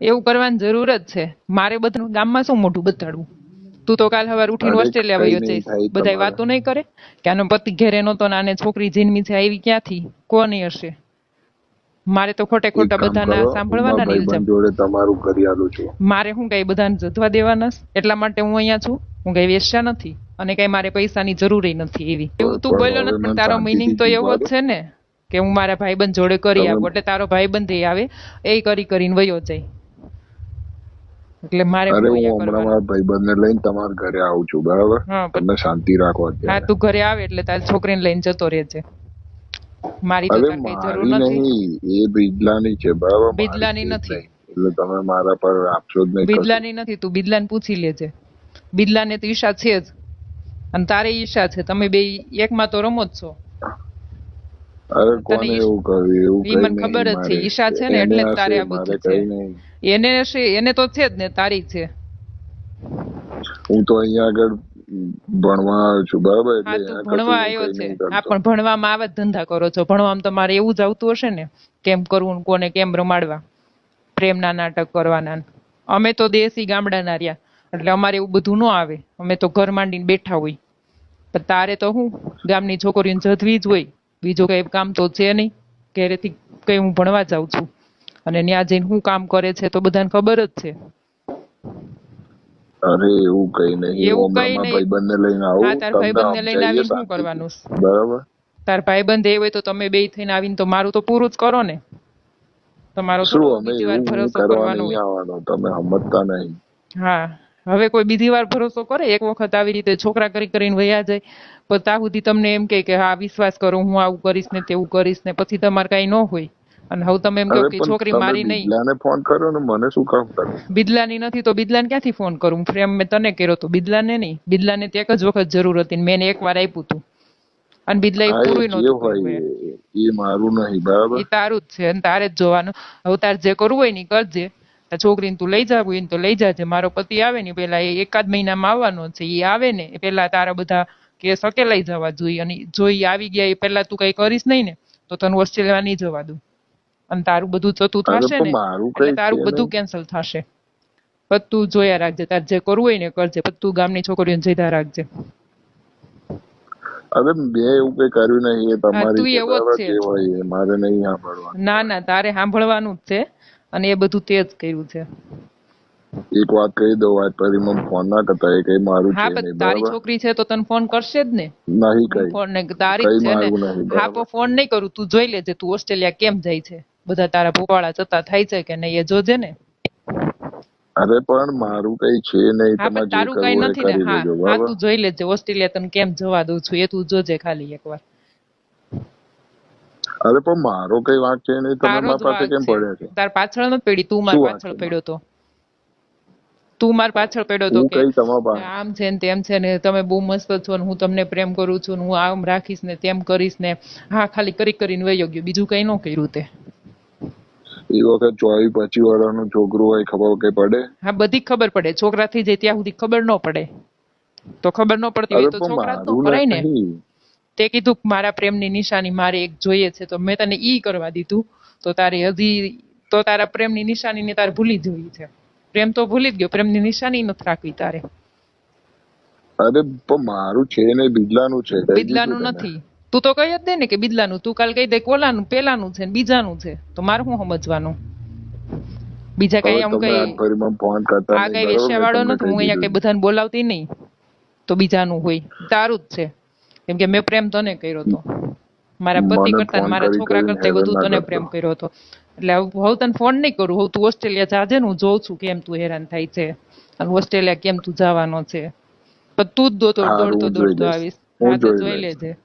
એવું કરવાની જરૂર જ છે. મારે બધું ગામમાં શું મોઢું બતાડવું? તું તો કાલ સવારે ઉઠીને ઓસ્ટ્રેલિયા વયો જઈશ. બધાય વાતો નહીં કરે? કે આનો પતિ ઘેરે નહોતો ને આને છોકરી જન્મી છે આવી ક્યાંથી? કોની હશે? મારે તો ખોટે ખોટા બધાના સાંભળવાના નહીં જોડે તમારું કરિયાલું છે. મારે હું કઈ બધાને જધવા દેવાના એટલા માટે હું અહીંયા છું? હું કઈ વેશ્યા નથી? અને કઈ મારે પૈસાની જરૂર નથી એવી. એવું તું બોલ્યો નથી પણ તારો મિનિંગ તો એવો જ છે ને? કે હું મારા ભાઈબંધ જોડે કરી આવું એટલે તારો ભાઈબંધ એ આવે એ કરી કરીને વયો જાય. એટલે મારે અરે હું હમણાં મારા ભાઈબંધને લઈને તમારા ઘરે આવું છું બરાબર? તમને શાંતિ રાખો હા તું ઘરે આવે એટલે તારી છોકરીને લઈને જતો રહેજે. મારી તો કઈ જરૂર નથી. એ બિદલાની છે બરાબર? બિદલાની નથી. એટલે તમે મારા પર આપશો જ નહીં બિદલાની નથી તું બિદલાને પૂછી લેજે. બિદલાને તો ઈશા છે જ. અને તારે ઈશા છે. તમે બે એકમાં તો રમો જ છો. અરે કોને એવું કહ્યું એવું કઈ મને ખબર જ છે, ઈશા છે ને એટલે તારે આ બધું છે. એને છે એને તો છે જ ને તારી છે. હું તો અહીંયા આગળ ભણવા આવ્યો છું બરાબર? એટલે ભણવા આવ્યો છે. આ પણ ભણવામાં આવા જ ધંધા કરો છો. ભણવામાં તમારે એવું જ આવતું હશે ને કેમ કરવું કોને કેમ રમાડવા? પ્રેમના નાટક કરવાના. અમે તો દેશી ગામડાના રહ્યા. એટલે અમારે એવું બધું ન આવે. અમે તો ઘર માંડીને બેઠા હોય. પણ તારે તો હું ગામની છોકરીઓને જધવી જ હોય. બીજું કઈ કામ તો છે નહીં. ઘરેથી કઈ હું ભણવા જાઉં છું. અને ત્યાં જઈને હું કામ કરે છે તો બધાને ખબર જ છે. અરે એવું કઈ નહીં. એવું કઈ નહીં. ભાઈબંધને લઈને આવું. હા તાર તમને ભાઈબંધને લઈને આવી શું કરવાનું. બરાબર? તાર ભાઈબંધ એ હોય તો તમે બે થઈને આવીને તો મારું તો પૂરું જ કરો ને. તમારો શું અમે એવું કરવાનું કરવા કરવાનો આવવાનો. તમે સમજતા નહીં. હા. હવે કોઈ બીજી વાર ભરોસો કરે એક વખત આવી રીતે છોકરા કરી કરીને વયા જાય પણ ત્યાં સુધી તમને એમ કે હા વિશ્વાસ કરો હું આવું કરીશ ને તેવું કરીશ ને પછી તમારે કઈ ન હોય. અને હવે તમે એમ કહો કે છોકરી મારી નહીં. બિદલાને ફોન કર્યો ને મને શું કામ કર્યો બિદલાની નથી તો બિદલાને ક્યાંથી ફોન કરું? ફ્રેમ મેં તને કર્યો તો બિદલાને નહીં. બિદલાને તે એક જ વખત જરૂર હતી મેં એને એક વાર આપ્યું હતું અને બિદલા એ પૂરું નહોતું. એ- મારું નહીં બરાબર? એ તારું જ છે અને તારે જ જોવાનું. હવે તારે જે કરવું હોય ને કરજે. છોકરીને તું લઈ જાવ તો લઈ જાજે. મારો પતિ આવે ને પેલા એ એકાદ મહિનામાં આવવાનો છે એ આવે ને પેલા તારા બધા કેસ લઈ જવા જોઈએ. અને જો એ આવી ગયા એ પેલા તું કઈ કરીશ નહીં ને તો તને ઓસ્ટ્રેલિયા નહીં જવા દઉં. અને તારું બધું જતું થશે ને તારું બધું કેન્સલ થશે. તું જોયા રાખજે તારે જે કરવું હોય ને કરજે પણ તું ગામની છોકરીઓને જઈતા રાખજે. અરે એવું કઈ કર્યું નહીં એ તમારી એવો જ છે. મારે નહીં સાંભળવાનું. ના ના તારે સાંભળવાનું જ છે. અને એ બધું તે જ કર્યું છે. એક વાત કહી દઉં આજ પછી મને ફોન ના કરતા એ કઈ મારું હા પણ તારી છોકરી છે તો તને ફોન કરશે જ ને? નહીં કઈ. ફોન ને તારી છે ને? હા પણ ફોન નહીં કરું તું જોઈ લેજે તું ઓસ્ટ્રેલિયા કેમ જાય છે? બધા તારા ભોપાળા જતા થાય છે કે નહીં એ જોજે ને? અરે પણ મારું કઈ છે નહીં પણ તારું કઈ નથી ને હા. તું જોઈ લેજે ઓસ્ટ્રેલિયા તને કેમ જવા દઉં છું એ તું જોજે ખાલી એકવાર. અરે પણ મારો કઈ વાંક છે નહીં તમે મારા પાસે કેમ પડ્યા છે? તાર પાછળ નથી પડી તું માર પાછળ પડ્યો તો. તું માર પાછળ પડ્યો તો કે આમ છે ને તેમ છે ને તમે બહુ મસ્ત છો ને હું તમને પ્રેમ કરું છું ને હું આમ રાખીશ ને તેમ કરીશ ને. હા ખાલી કરી કરીને વયો ગયો. બીજું કઈ ન કર્યું તે. એ વખત ચોવી પચી વાળાનું છોકરું હોય ખબર કઈ પડે? હા બધી ખબર પડે. છોકરા જે જાય ત્યાં સુધી ખબર ન પડે. તો ખબર ન પડતી હોય તો છોકરા તો કરાય ને તે કીધું મારા પ્રેમની નિશાની મારે એક જોઈએ છે તો મેં તને ઈ કરવા દીધું. તો તારે હજી તો તારા પ્રેમની નિશાની ને તારે ભૂલી જવી છે. પ્રેમ તો ભૂલી જ ગયો પ્રેમની નિશાની નથી રાખવી તારે. અરે પણ મારું છે ને બિદલાનું છે બિદલાનું નથી. તું તો કહી જ દે ને કે બિદલાનું તું કાલ કહી દે કોલાનું પેલાનું છે ને બીજાનું છે. તો મારે શું સમજવાનું? બીજા કઈ આમ કઈ આ કઈ બરાબર? વેશ્યા વાળો નથી હું અહીંયા કઈ બધાને બોલાવતી નહીં તો બીજાનું હોય. તારું જ છે. કેમ કે મેં પ્રેમ તને કર્યો હતો મારા પતિ કરતા મારા છોકરા કરતા વધુ તને પ્રેમ કર્યો હતો એટલે હવે તને ફોન નહીં કરું. હવે તું ઓસ્ટ્રેલિયા જાજે ને હું જોઉં છું કેમ તું હેરાન થાય છે. અને ઓસ્ટ્રેલિયા કેમ તું જવાનો છે. પણ તું જ દોડતો દોડતો. આવીશ. હા તો જોઈ. લેજે.